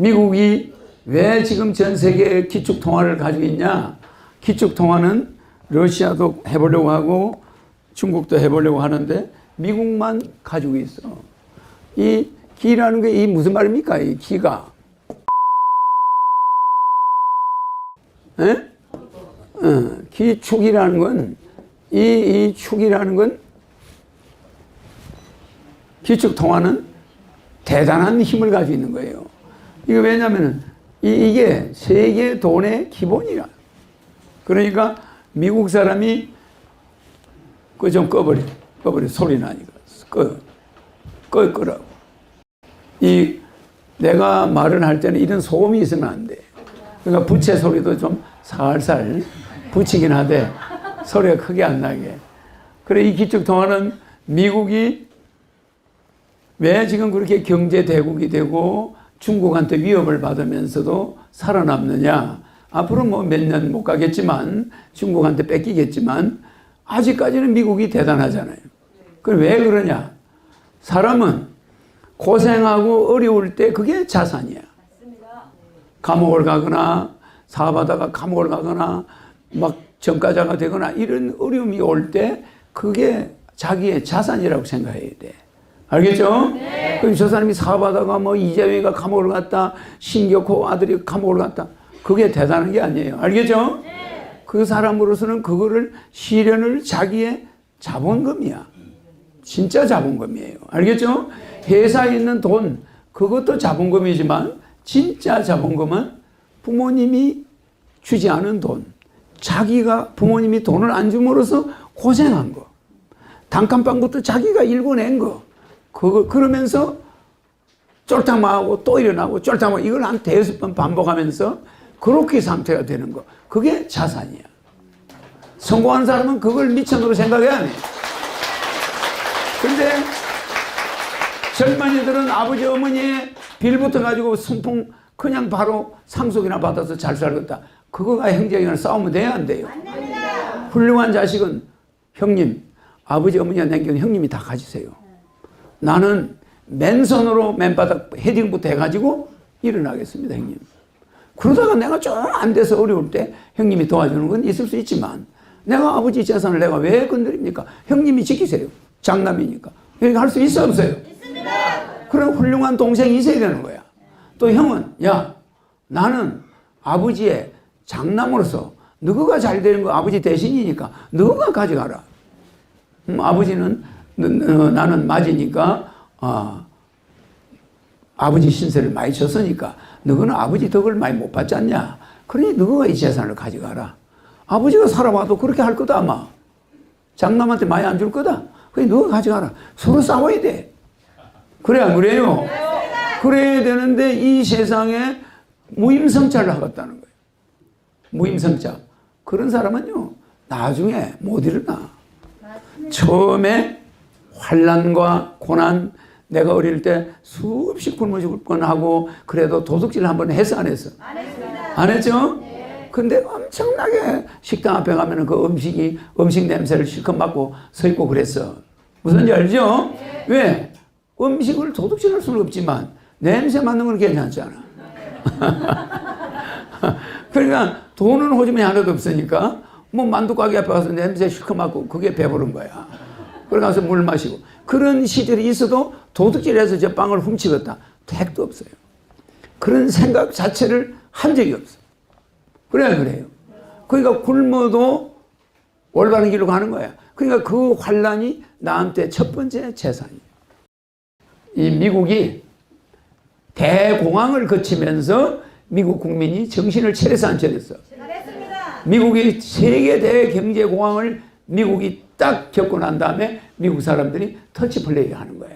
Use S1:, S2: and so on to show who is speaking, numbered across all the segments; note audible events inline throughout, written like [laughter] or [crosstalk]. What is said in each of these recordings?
S1: 미국이 왜 지금 전 세계에 기축 통화를 가지고 있냐? 기축 통화는 러시아도 해보려고 하고 중국도 해보려고 하는데 미국만 가지고 있어. 이 기라는 게 이 무슨 말입니까? 이 기가. 에? 어, 기축이라는 건, 이, 이 축이라는 건, 기축 통화는 대단한 힘을 가지고 있는 거예요. 이거 왜냐면은, 이, 이게 세계 돈의 기본이라. 그러니까 미국 사람이 그 좀 꺼버려. 꺼버려. 소리 나니까. 꺼. 꺼, 끄라고. 이, 내가 말을 할 때는 이런 소음이 있으면 안 돼. 그러니까 부채 소리도 좀 살살 붙이긴 하되 소리가 크게 안 나게. 그래, 이 기축 통화는 미국이 왜 지금 그렇게 경제 대국이 되고 중국한테 위협을 받으면서도 살아남느냐. 앞으로 뭐 몇 년 못 가겠지만 중국한테 뺏기겠지만 아직까지는 미국이 대단하잖아요. 그럼 왜 그러냐? 사람은 고생하고 어려울 때 그게 자산이야. 감옥을 가거나 사업하다가 감옥을 가거나 막 전과자가 되거나 이런 어려움이 올 때 그게 자기의 자산이라고 생각해야 돼. 알겠죠? 그럼 저 사람이 사업하다가 뭐 이재명이가 감옥을 갔다 신격호 아들이 감옥을 갔다 그게 대단한 게 아니에요. 알겠죠? 그 사람으로서는 그거를 실현을 자기의 자본금이야. 진짜 자본금이에요. 알겠죠? 회사에 있는 돈, 그것도 자본금이지만 진짜 자본금은 부모님이 주지 않은 돈, 자기가 부모님이 돈을 안 줌으로써 고생한 거, 단칸방 것도 자기가 일궈낸 거, 그거, 그러면서 쫄딱망하고 또 일어나고 쫄딱망 이걸 한 대여섯 번 반복하면서 그렇게 상태가 되는 거, 그게 자산이야. 성공한 사람은 그걸 미천으로 생각해 안 해. 근데 젊은이들은 아버지 어머니의 빌부터 가지고 순풍 그냥 바로 상속이나 받아서 잘 살겠다. 그거가 형제간에 싸우면 돼야 안 돼요. 훌륭한 자식은 형님, 아버지 어머니가 남긴 형님이 다 가지세요. 나는 맨손으로 맨바닥 헤딩부터 해가지고 일어나겠습니다, 형님. 그러다가 내가 좀 안 돼서 어려울 때 형님이 도와주는 건 있을 수 있지만 내가 아버지 재산을 내가 왜 건드립니까? 형님이 지키세요. 장남이니까. 이렇게 할수 있어 없어요? 있습니다. 그런 훌륭한 동생이 있어야 되는 거야. 또 형은 야 나는 아버지의 장남으로서 너가 잘 되는 거 아버지 대신이니까 너가 가져가라. 음, 아버지는 나는 맞으니까 아, 아버지 신세를 많이 졌으니까 너는 아버지 덕을 많이 못 받지 않냐. 그러니 너가 이 재산을 가져가라. 아버지가 살아봐도 그렇게 할 거다 아마. 장남한테 많이 안 줄 거다. 그래 너가 가져가라. 서로 싸워야 돼. 그래 안 그래요? 그래야 되는데 이 세상에 무임성자를 하겠다는 거예요. 무임성자. 그런 사람은요 나중에 못 일어나. 처음에 환란과 고난 내가 어릴 때 수없이 굶어 죽을 뻔하고 그래도 도둑질 한번 했어 안 했어? 안 했습니다. 안 했죠? 근데 엄청나게 식당 앞에 가면은 그 음식이 음식 냄새를 실컷 맡고 서 있고 그랬어. 무슨 지 알죠? 왜? 음식을 도둑질할 수는 없지만 냄새 맡는 건 괜찮잖아. [laughs] 그러니까 돈은 호주머니 하나도 없으니까 뭐 만두 가게 앞에 가서 냄새 실컷 맡고 그게 배부른 거야. 그래 가서 물 마시고 그런 시절이 있어도 도둑질해서 저 빵을 훔치겠다. 택도 없어요. 그런 생각 자체를 한 적이 없어. 그래 그래요. 그러니까 굶어도 올바른 길로 가는 거야. 그러니까 그 환란이 나한테 첫 번째 재산이에요. 이 미국이 대공황을 거치면서 미국 국민이 정신을 차려서 안 차렸어. 미국이 세계 대경제 공황을 미국이 딱 겪고 난 다음에 미국 사람들이 터치 플레이 하는 거야.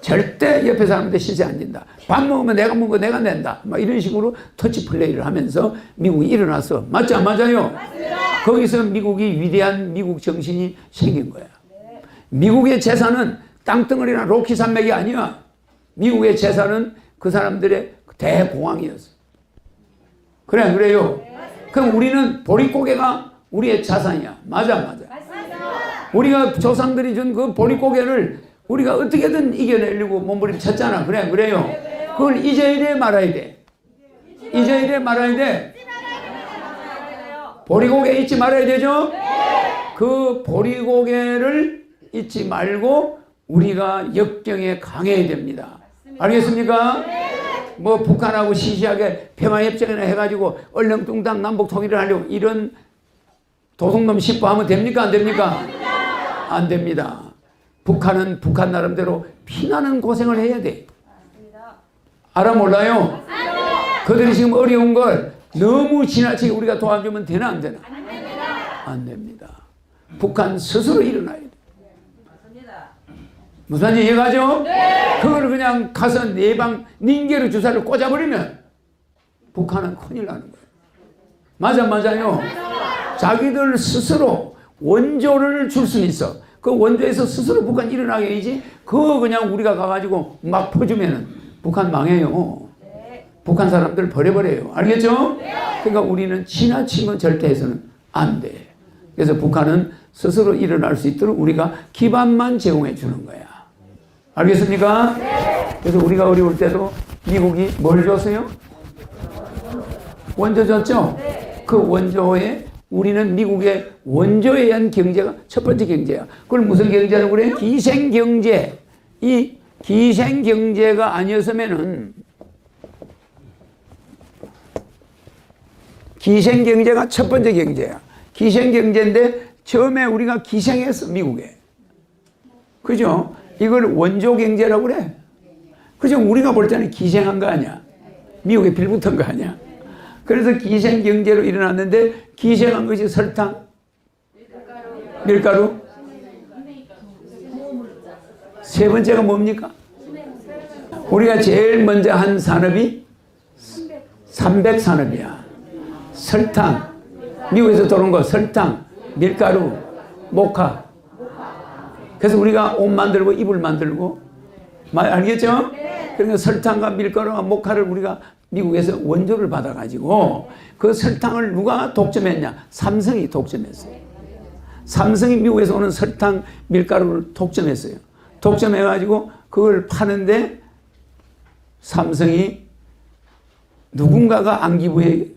S1: 절대 옆에 사람한테 시세 안 진다. 밥 먹으면 내가 먹고 내가 낸다. 막 이런 식으로 터치 플레이를 하면서 미국이 일어났어. 맞지 안 맞아요? 맞습니다. 거기서 미국이 위대한 미국 정신이 생긴 거야. 미국의 재산은 땅덩어리나 로키 산맥이 아니야. 미국의 재산은 그 사람들의 대공황이었어. 그래, 안 그래요? 그럼 우리는 보릿고개가 우리의 자산이야. 맞아, 맞아. 우리가 조상들이 준 그 보릿고개를 우리가 어떻게든 이겨내려고 몸부림쳤잖아. 그래, 안 그래요? 그걸 잊어야 돼, 말아야 돼? 잊어야 돼, 말아야 돼? 보리고개 잊지 말아야 되죠? 그 보리고개를 잊지 말고 우리가 역경에 강해야 됩니다. 알겠습니까? 뭐 북한하고 시시하게 평화협정이나 해가지고 얼렁뚱땅 남북 통일을 하려고 이런 도둑놈 싶어하면 됩니까? 안 됩니까? 안 됩니다. 북한은 북한 나름대로 피나는 고생을 해야 돼. 알아 몰라요? 그들이 지금 어려운 걸 너무 지나치게 우리가 도와주면 되나 안 되나? 안 됩니다. 북한 스스로 일어나야 돼. 무슨 이해가죠? 그걸 그냥 가서 내방 닌게로 주사를 꽂아버리면 북한은 큰일 나는 거예요. 맞아, 맞아요. 자기들 스스로 원조를 줄 수는 있어. 그 원조에서 스스로 북한 일어나게 해야지. 그거 그냥 우리가 가가지고 막 퍼주면은 북한 망해요. 북한 사람들 버려버려요. 알겠죠? 그러니까 우리는 지나치면 절대 해서는 안 돼. 그래서 북한은 스스로 일어날 수 있도록 우리가 기반만 제공해 주는 거야. 알겠습니까? 그래서 우리가 어려울 때도 미국이 뭘 줬어요? 원조 줬죠? 그 원조에 우리는 미국의 원조에 의한 경제가 첫 번째 경제야. 그걸 무슨 경제라고 그래요? 기생 경제. 이 기생 경제가 아니었으면은 기생 경제가 첫 번째 경제야. 기생 경제인데 처음에 우리가 기생했어 미국에. 그죠? 이걸 원조 경제라고 그래. 그죠? 우리가 볼 때는 기생한 거 아니야. 미국에 빌붙은 거 아니야. 그래서 기생 경제로 일어났는데 기생한 것이 설탕, 밀가루. 세 번째가 뭡니까? 우리가 제일 먼저 한 산업이 300 산업이야. 설탕, 미국에서 들어온 거 설탕, 밀가루, 모카. 그래서 우리가 옷 만들고 이불 만들고 말 알겠죠? 그러니까 설탕과 밀가루와 모카를 우리가 미국에서 원조를 받아가지고 그 설탕을 누가 독점했냐? 삼성이 독점했어요. 삼성이 미국에서 오는 설탕, 밀가루를 독점했어요. 독점해가지고 그걸 파는데 삼성이 누군가가 안기부에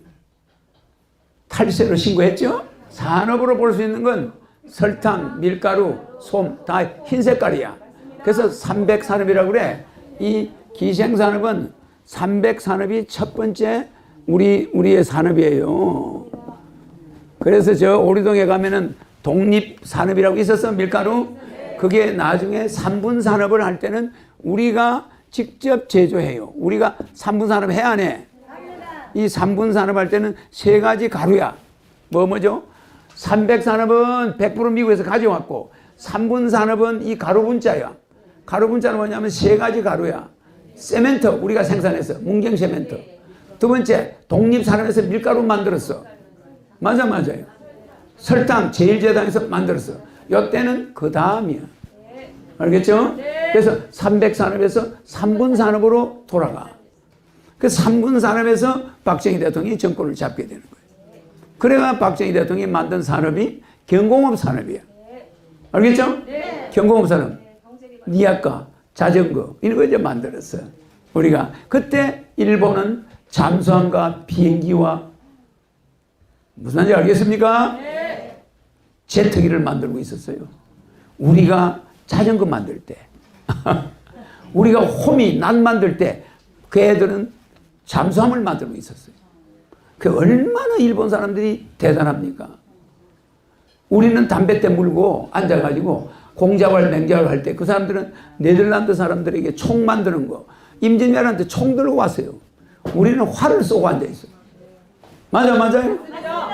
S1: 탈세를 신고했죠? 산업으로 볼 수 있는 건 설탕, 밀가루, 솜, 다 흰 색깔이야. 그래서 300산업이라고 그래. 이 기생산업은 300 산업이 첫 번째 우리, 우리의 산업이에요. 그래서 저 오리동에 가면은 독립 산업이라고 있었어, 밀가루. 그게 나중에 3분 산업을 할 때는 우리가 직접 제조해요. 우리가 3분 산업 해야 안 해? 이 3분 산업 할 때는 세 가지 가루야. 뭐 뭐죠? 300 산업은 100% 미국에서 가져왔고 3분 산업은 이 가루 분자야. 가루 분자는 뭐냐면 세 가지 가루야. 세멘트 우리가 생산해서 문경 세멘트. 두 번째 독립 산업에서 밀가루 만들었어. 맞아 맞아요. 설탕 제일제당에서 만들었어. 요때는 그 다음이야. 알겠죠? 그래서 300 산업에서 3분 산업으로 돌아가. 그 3분 산업에서 박정희 대통령이 정권을 잡게 되는 거예요. 그래가 박정희 대통령이 만든 산업이 경공업 산업이야. 알겠죠? 경공업 산업. 니아까, 자전거, 이런 거 이제 만들었어요. 우리가. 그때 일본은 잠수함과 비행기와 무슨 말인지 알겠습니까? 제트기를 만들고 있었어요. 우리가 자전거 만들 때, [laughs] 우리가 호미, 난 만들 때, 그 애들은 잠수함을 만들고 있었어요. 그 얼마나 일본 사람들이 대단합니까? 우리는 담배 때 물고 앉아가지고 공작을 맹작을 할 때 그 사람들은 네덜란드 사람들에게 총 만드는 거 임진왜란때 총 들고 왔어요. 우리는 활을 쏘고 앉아 있어요. 맞아 맞아요.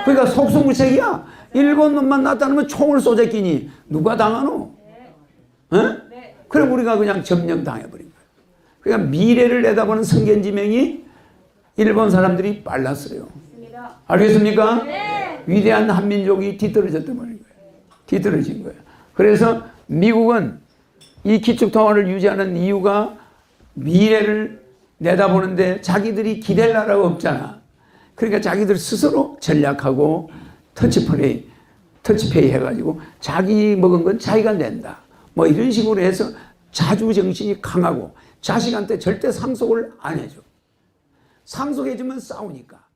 S1: 그러니까 속수무책이야. 일본 놈만 나타나면 총을 쏘자 끼니 누가 당하노? 어? 그럼 우리가 그냥 점령 당해버린 거예요. 그러니까 미래를 내다보는 성견지명이 일본 사람들이 빨랐어요. 알겠습니까? 위대한 한민족이 뒤떨어졌단 말인 거예요. 뒤떨어진 거예요. 그래서 미국은 이 기축 통화를 유지하는 이유가 미래를 내다보는데 자기들이 기댈 나라가 없잖아. 그러니까 자기들 스스로 전략하고 터치플레이, 터치페이 해가지고 자기 먹은 건 자기가 낸다. 뭐 이런 식으로 해서 자주 정신이 강하고 자식한테 절대 상속을 안 해줘. 상속해주면 싸우니까.